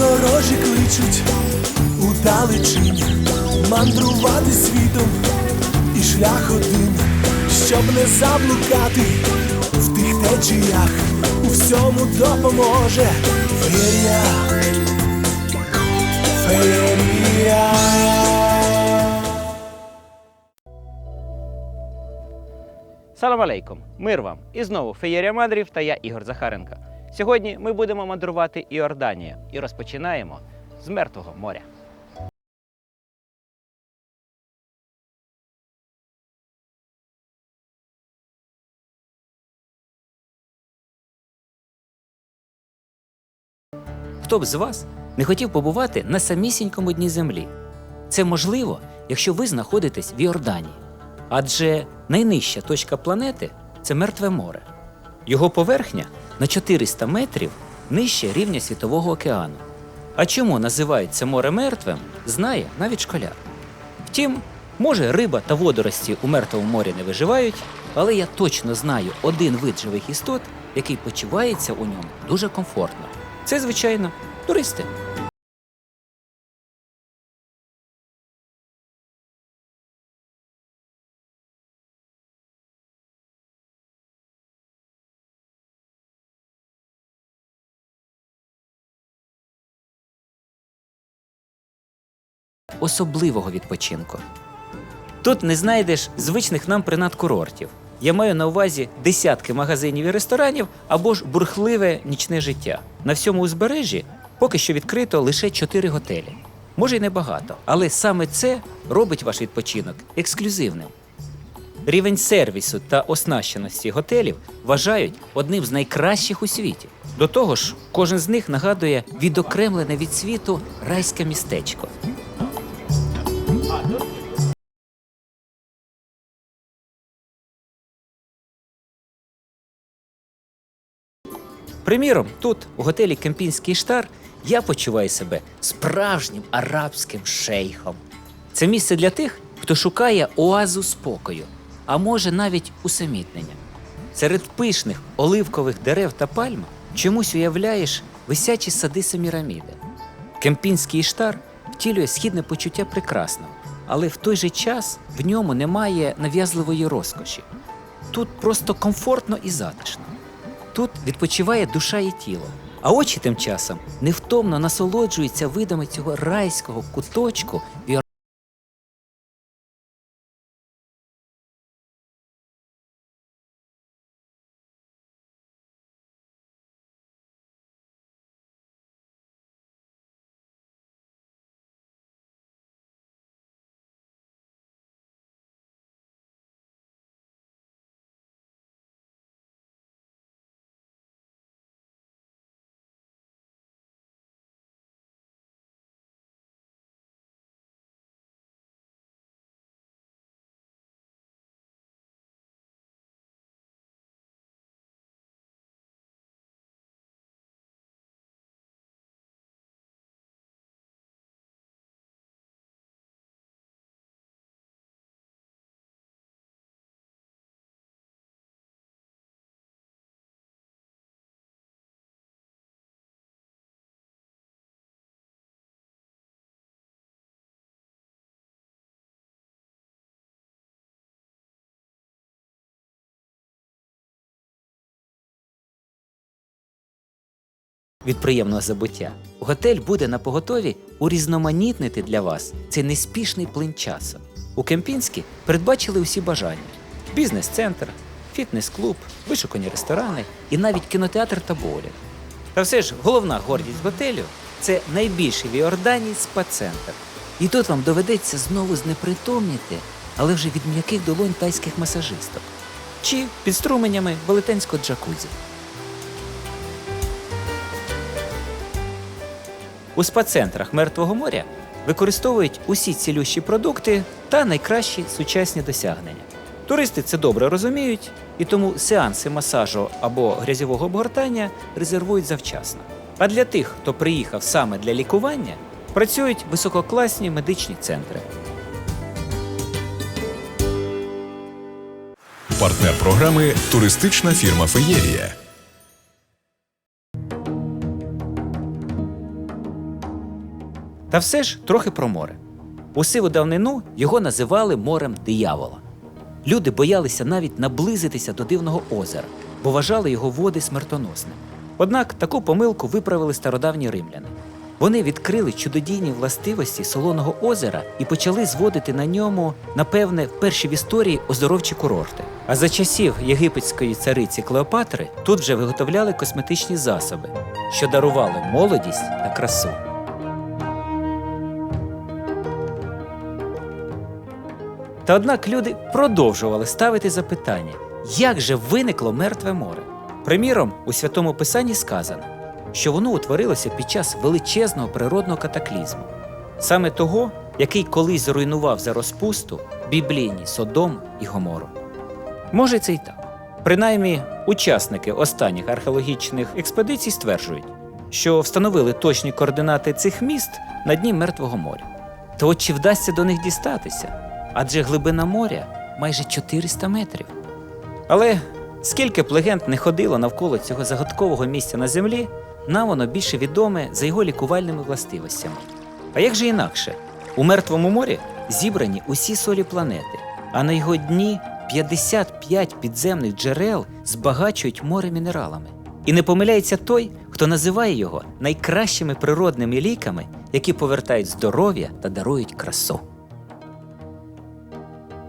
Подорожі кличуть у далечінь мандрувати світом і шлях один, щоб не заблукати в тих течіях, у всьому допоможе феєрія, феєрія. Салам алейкум! Мир вам! І знову феєрія мандрів та я Ігор Захаренко. Сьогодні ми будемо мандрувати Іорданію і розпочинаємо з Мертвого моря. Хто б з вас не хотів побувати на самісінькому дні землі? Це можливо, якщо ви знаходитесь в Іорданії. Адже найнижча точка планети це Мертве море. Його поверхня на 400 метрів нижче рівня Світового океану. А чому називають це море мертвим, знає навіть школяр. Втім, може, риба та водорості у мертвому морі не виживають, але я точно знаю один вид живих істот, який почувається у ньому дуже комфортно. Це, звичайно, туристи. Особливого відпочинку. Тут не знайдеш звичних нам принад курортів. Я маю на увазі десятки магазинів і ресторанів або ж бурхливе нічне життя. На всьому узбережжі поки що відкрито лише чотири готелі. Може й небагато, але саме це робить ваш відпочинок ексклюзивним. Рівень сервісу та оснащеності готелів вважають одним з найкращих у світі. До того ж, кожен з них нагадує відокремлене від світу райське містечко. Приміром, тут, у готелі Кемпінський штар, я почуваю себе справжнім арабським шейхом. Це місце для тих, хто шукає оазу спокою, а може навіть усамітнення. Серед пишних оливкових дерев та пальм чомусь уявляєш висячі сади Семіраміди. Кемпінський штар втілює східне почуття прекрасного, але в той же час в ньому немає нав'язливої розкоші. Тут просто комфортно і затишно. Тут відпочиває душа і тіло, а очі тим часом невтомно насолоджуються видами цього райського куточку від приємного забуття. Готель буде на поготові урізноманітнити для вас цей неспішний плин часу. У Кемпінські передбачили усі бажання: бізнес-центр, фітнес-клуб, вишукані ресторани і навіть кінотеатр та боулінг. Та все ж головна гордість готелю це найбільший в Іорданії спа-центр. І тут вам доведеться знову знепритомніти, але вже від м'яких долонь тайських масажисток чи під струменями велетенського джакузі. У спа-центрах Мертвого моря використовують усі цілющі продукти та найкращі сучасні досягнення. Туристи це добре розуміють, і тому сеанси масажу або грязьового обгортання резервують завчасно. А для тих, хто приїхав саме для лікування, працюють висококласні медичні центри. Партнер програми туристична фірма Феєрія. Та все ж трохи про море. У сиву давнину його називали морем диявола. Люди боялися навіть наблизитися до дивного озера, бо вважали його води смертоносним. Однак таку помилку виправили стародавні римляни. Вони відкрили чудодійні властивості солоного озера і почали зводити на ньому, напевне, перші в історії оздоровчі курорти. А за часів єгипетської цариці Клеопатри тут вже виготовляли косметичні засоби, що дарували молодість та красу. Та однак люди продовжували ставити запитання, як же виникло мертве море. Приміром, у святому писанні сказано, що воно утворилося під час величезного природного катаклізму, саме того, який колись зруйнував за розпусту біблійні Содом і Гомору. Може, це й так. Принаймні, учасники останніх археологічних експедицій стверджують, що встановили точні координати цих міст на дні Мертвого моря. То от чи вдасться до них дістатися? Адже глибина моря майже 400 метрів. Але скільки б легенд не ходило навколо цього загадкового місця на землі, нам воно більше відоме за його лікувальними властивостями. А як же інакше? У мертвому морі зібрані усі солі планети, а на його дні 55 підземних джерел збагачують море мінералами. І не помиляється той, хто називає його найкращими природними ліками, які повертають здоров'я та дарують красу.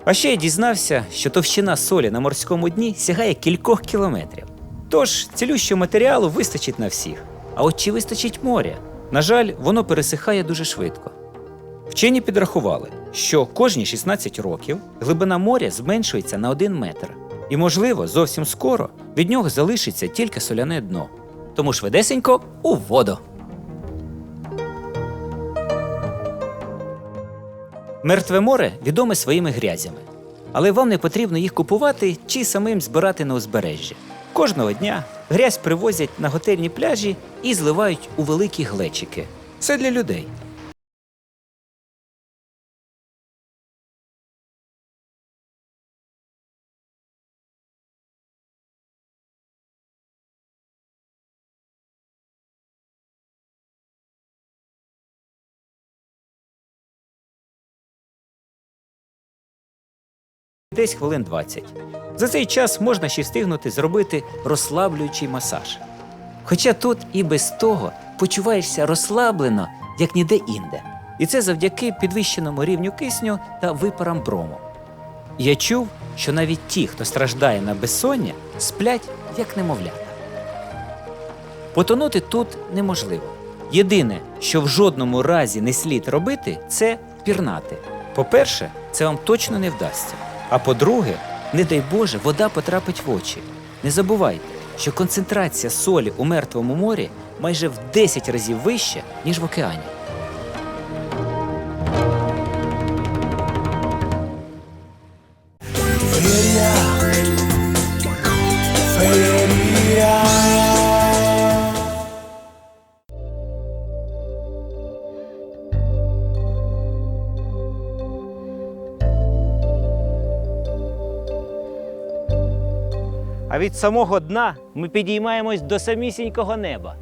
А ще я дізнався, що товщина солі на морському дні сягає кількох кілометрів. Тож цілющого матеріалу вистачить на всіх. А от чи вистачить моря? На жаль, воно пересихає дуже швидко. Вчені підрахували, що кожні 16 років глибина моря зменшується на 1 метр, і, можливо, зовсім скоро від нього залишиться тільки соляне дно. Тому швидесенько у воду. Мертве море відоме своїми грязями, але вам не потрібно їх купувати чи самим збирати на узбережжі. Кожного дня грязь привозять на готельні пляжі і зливають у великі глечики. Це для людей. Десь хвилин 20. За цей час можна ще встигнути зробити розслаблюючий масаж. Хоча тут і без того почуваєшся розслаблено, як ніде інде. І це завдяки підвищеному рівню кисню та випарам брому. Я чув, що навіть ті, хто страждає на безсоння, сплять як немовлята. Потонути тут неможливо. Єдине, що в жодному разі не слід робити, це пірнати. По-перше, це вам точно не вдасться. А по-друге, не дай Боже, вода потрапить в очі. Не забувайте, що концентрація солі у мертвому морі майже в 10 разів вища, ніж в океані. Від самого дна ми підіймаємось до самісінького неба.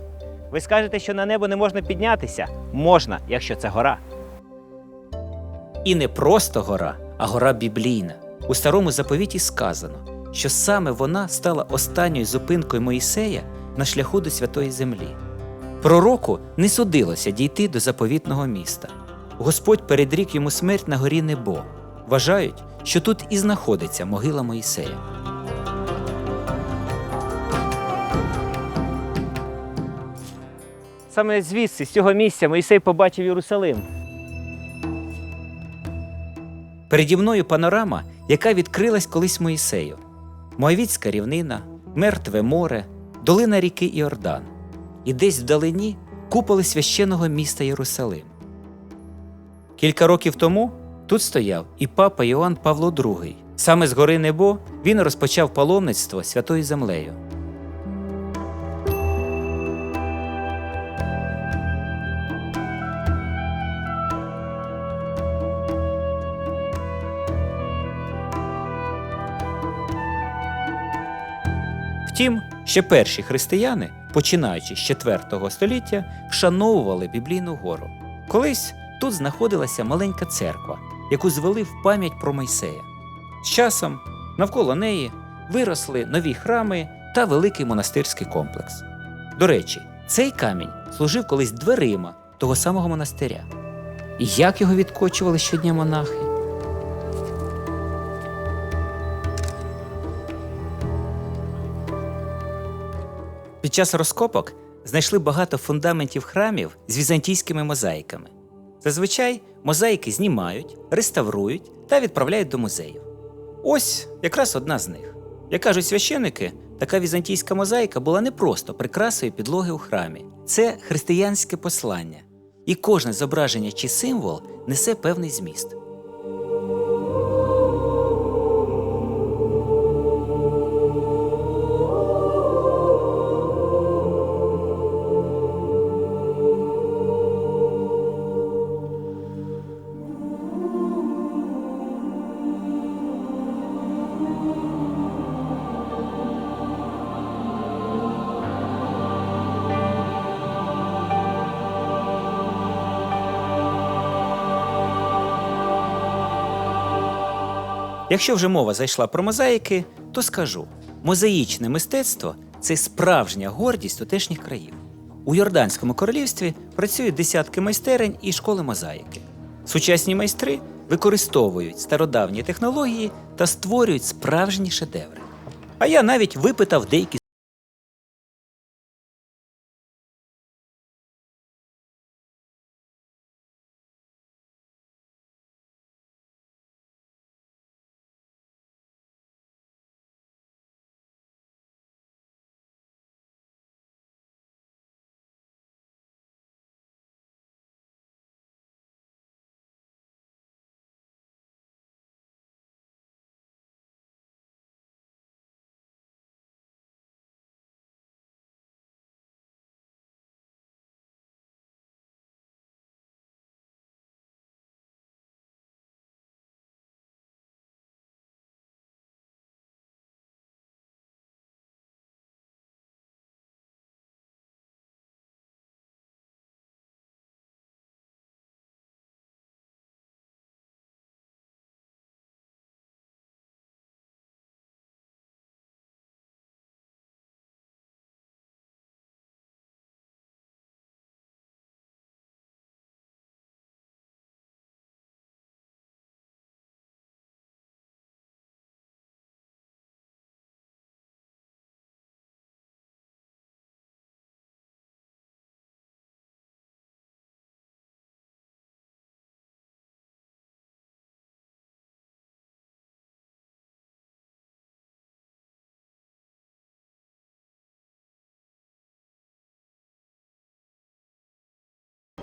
Ви скажете, що на небо не можна піднятися? Можна, якщо це гора. І не просто гора, а гора біблійна. У старому заповіті сказано, що саме вона стала останньою зупинкою Моїсея на шляху до святої землі. Пророку не судилося дійти до заповітного міста. Господь передрік йому смерть на горі Небо. Вважають, що тут і знаходиться могила Моїсея. Саме звідси, з цього місця, Мойсей побачив Єрусалим. Переді мною панорама, яка відкрилась колись Моїсею. Моавіцька рівнина, мертве море, долина ріки Іордан. І десь вдалині куполи священного міста Єрусалим. Кілька років тому тут стояв і папа Йоанн Павло II. Саме з гори Небо він розпочав паломництво святою землею. Втім, ще перші християни, починаючи з IV століття, вшановували біблійну гору. Колись тут знаходилася маленька церква, яку звели в пам'ять про Мойсея. З часом навколо неї виросли нові храми та великий монастирський комплекс. До речі, цей камінь служив колись дверима того самого монастиря. І як його відкочували щодня монахи? Під час розкопок знайшли багато фундаментів храмів з візантійськими мозаїками. Зазвичай мозаїки знімають, реставрують та відправляють до музеїв. Ось якраз одна з них. Як кажуть священики, така візантійська мозаїка була не просто прикрасою підлоги у храмі, це християнське послання. І кожне зображення чи символ несе певний зміст. Якщо вже мова зайшла про мозаїки, то скажу: мозаїчне мистецтво це справжня гордість тутешніх країв. У Йорданському королівстві працюють десятки майстерень і школи мозаїки. Сучасні майстри використовують стародавні технології та створюють справжні шедеври. А я навіть випитав деякі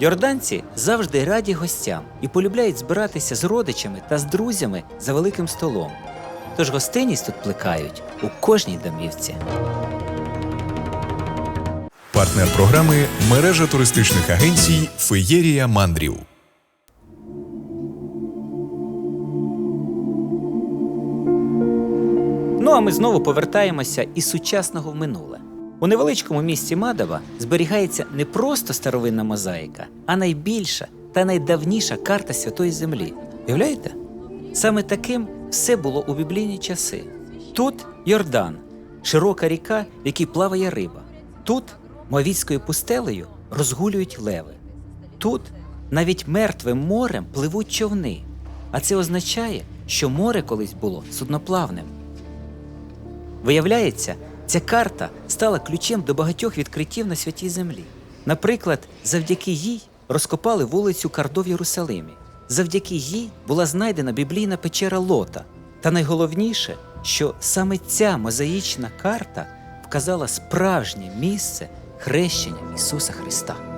Йорданці завжди раді гостям і полюбляють збиратися з родичами та з друзями за великим столом. Тож гостинність тут плекають у кожній домівці. Партнер програми мережа туристичних агенцій Феєрія Мандрів. Ну а ми знову повертаємося із сучасного в минуле. У невеличкому місті Мадава зберігається не просто старовинна мозаїка, а найбільша та найдавніша карта Святої Землі. Уявляєте? Саме таким все було у біблійні часи. Тут Йордан, широка ріка, в якій плаває риба. Тут Моавітською пустелею розгулюють леви. Тут навіть мертвим морем пливуть човни. А це означає, що море колись було судноплавним. Виявляється, ця карта стала ключем до багатьох відкриттів на святій землі. Наприклад, завдяки їй розкопали вулицю Кардо в Єрусалимі. Завдяки їй була знайдена біблійна печера Лота. Та найголовніше, що саме ця мозаїчна карта вказала справжнє місце хрещення Ісуса Христа.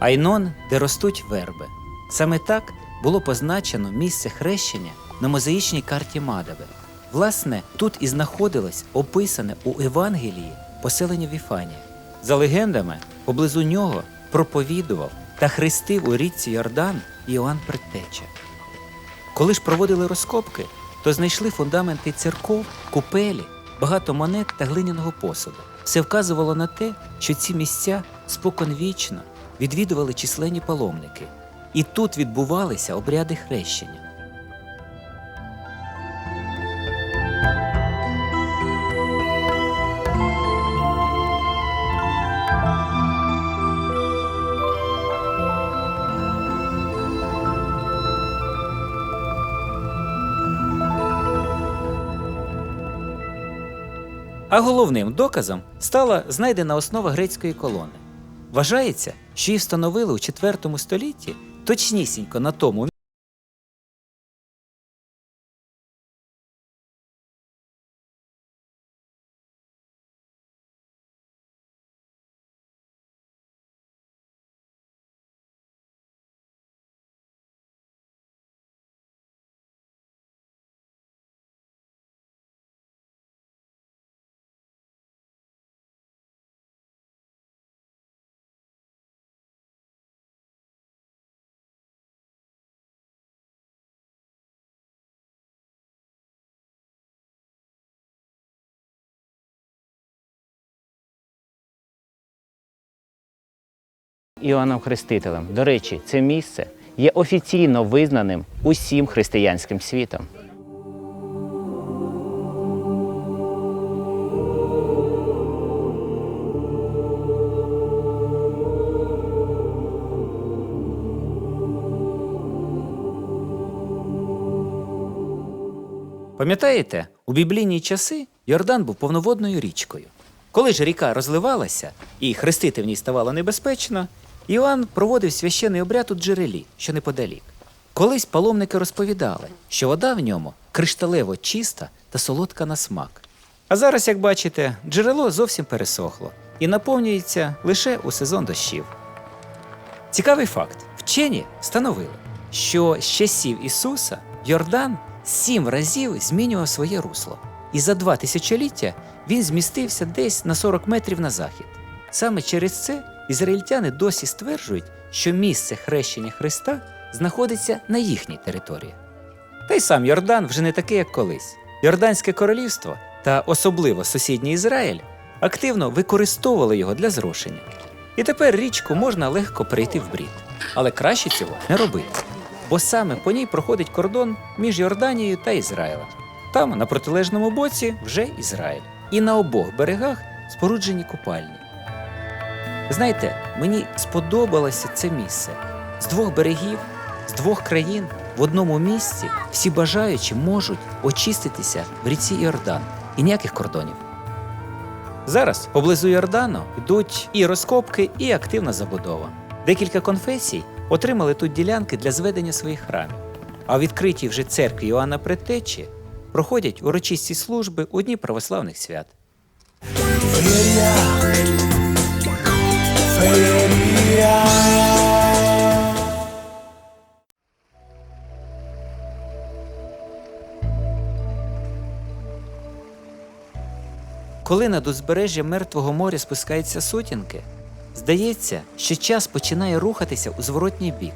Айнон, де ростуть верби. Саме так було позначено місце хрещення на мозаїчній карті Мадави. Власне, тут і знаходилось описане у Євангелії поселення Віфанія. За легендами, поблизу нього проповідував та хрестив у річці Йордан Іоанн Предтеча. Коли ж проводили розкопки, то знайшли фундаменти церков, купелі, багато монет та глиняного посуду. Все вказувало на те, що ці місця споконвічно відвідували численні паломники, і тут відбувалися обряди хрещення. А головним доказом стала знайдена основа грецької колони. Вважається, що її встановили у IV столітті точнісінько на тому Іоанном Хрестителем. До речі, це місце є офіційно визнаним усім християнським світом. Пам'ятаєте, у біблійні часи Йордан був повноводною річкою. Коли ж ріка розливалася і хрестити в ній ставало небезпечно, Іоанн проводив священний обряд у джерелі, що неподалік. Колись паломники розповідали, що вода в ньому кришталево чиста та солодка на смак. А зараз, як бачите, джерело зовсім пересохло і наповнюється лише у сезон дощів. Цікавий факт: вчені встановили, що з часів Ісуса Йордан сім разів змінював своє русло, і за два тисячоліття він змістився десь на 40 метрів на захід. Саме через це ізраїльтяни досі стверджують, що місце хрещення Христа знаходиться на їхній території. Та й сам Йордан вже не такий, як колись. Йорданське королівство та особливо сусідній Ізраїль активно використовували його для зрошення. І тепер річку можна легко перейти в брід. Але краще цього не робити. Бо саме по ній проходить кордон між Йорданією та Ізраїлем. Там, на протилежному боці, вже Ізраїль. І на обох берегах споруджені купальні. Знаєте, мені сподобалося це місце. З двох берегів, з двох країн в одному місці всі бажаючі можуть очиститися в ріці Йордан і ніяких кордонів. Зараз поблизу Йордану йдуть і розкопки, і активна забудова. Декілька конфесій отримали тут ділянки для зведення своїх храмів. А в відкритій вже церкві Іоанна Предтечі проходять урочисті служби у дні православних свят. Коли над узбережжя Мертвого моря спускаються сутінки, здається, що час починає рухатися у зворотній бік.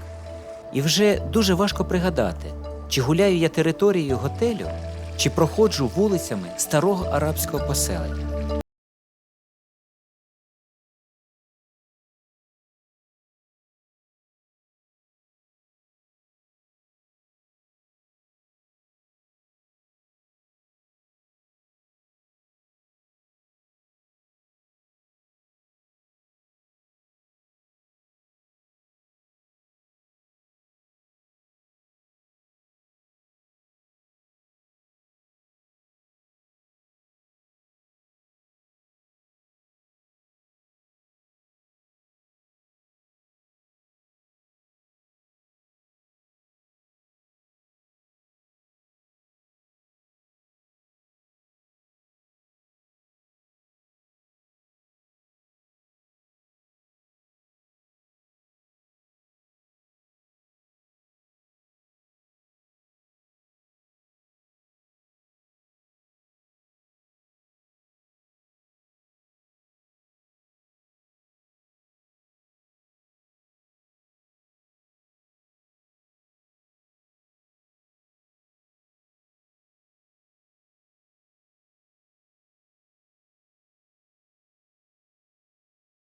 І вже дуже важко пригадати, чи гуляю я територією готелю, чи проходжу вулицями старого арабського поселення.